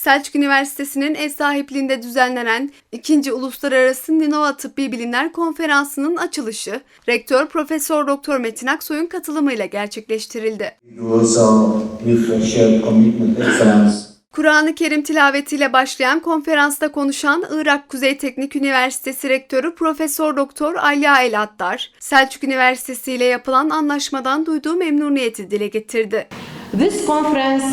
Selçuk Üniversitesi'nin ev sahipliğinde düzenlenen 2. Uluslararası Ninova Tıbbi Bilimler Konferansı'nın açılışı, Rektör Profesör Doktor Metin Aksoy'un katılımıyla gerçekleştirildi. Kur'an-ı Kerim tilavetiyle başlayan konferansta konuşan Irak Kuzey Teknik Üniversitesi Rektörü Profesör Doktor Alya El Attar, Selçuk Üniversitesi ile yapılan anlaşmadan duyduğu memnuniyeti dile getirdi. This conference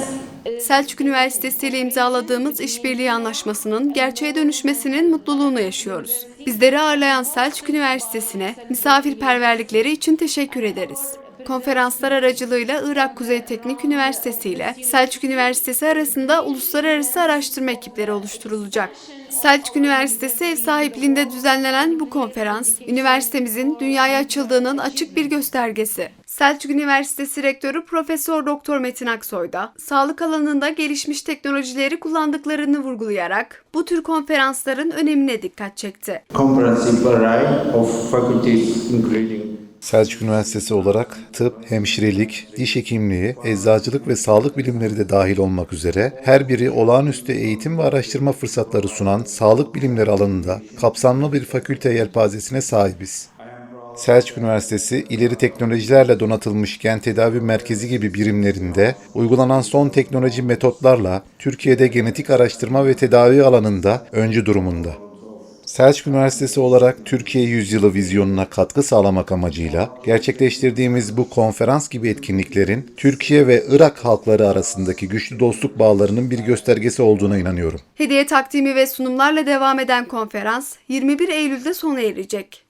Selçuk Üniversitesi ile imzaladığımız işbirliği anlaşmasının gerçeğe dönüşmesinin mutluluğunu yaşıyoruz. Bizleri ağırlayan Selçuk Üniversitesi'ne misafirperverlikleri için teşekkür ederiz. Konferanslar aracılığıyla Irak Kuzey Teknik Üniversitesi ile Selçuk Üniversitesi arasında uluslararası araştırma ekipleri oluşturulacak. Selçuk Üniversitesi ev sahipliğinde düzenlenen bu konferans, üniversitemizin dünyaya açıldığının açık bir göstergesi. Selçuk Üniversitesi Rektörü Profesör Doktor Metin Aksoy da sağlık alanında gelişmiş teknolojileri kullandıklarını vurgulayarak bu tür konferansların önemine dikkat çekti. Selçuk Üniversitesi olarak tıp, hemşirelik, diş hekimliği, eczacılık ve sağlık bilimleri de dahil olmak üzere her biri olağanüstü eğitim ve araştırma fırsatları sunan sağlık bilimleri alanında kapsamlı bir fakülte yelpazesine sahibiz. Selçuk Üniversitesi ileri teknolojilerle donatılmış gen tedavi merkezi gibi birimlerinde uygulanan son teknoloji metotlarla Türkiye'de genetik araştırma ve tedavi alanında öncü durumunda. Selçuk Üniversitesi olarak Türkiye Yüzyılı vizyonuna katkı sağlamak amacıyla gerçekleştirdiğimiz bu konferans gibi etkinliklerin Türkiye ve Irak halkları arasındaki güçlü dostluk bağlarının bir göstergesi olduğuna inanıyorum. Hediye takdimi ve sunumlarla devam eden konferans 21 Eylül'de sona erecek.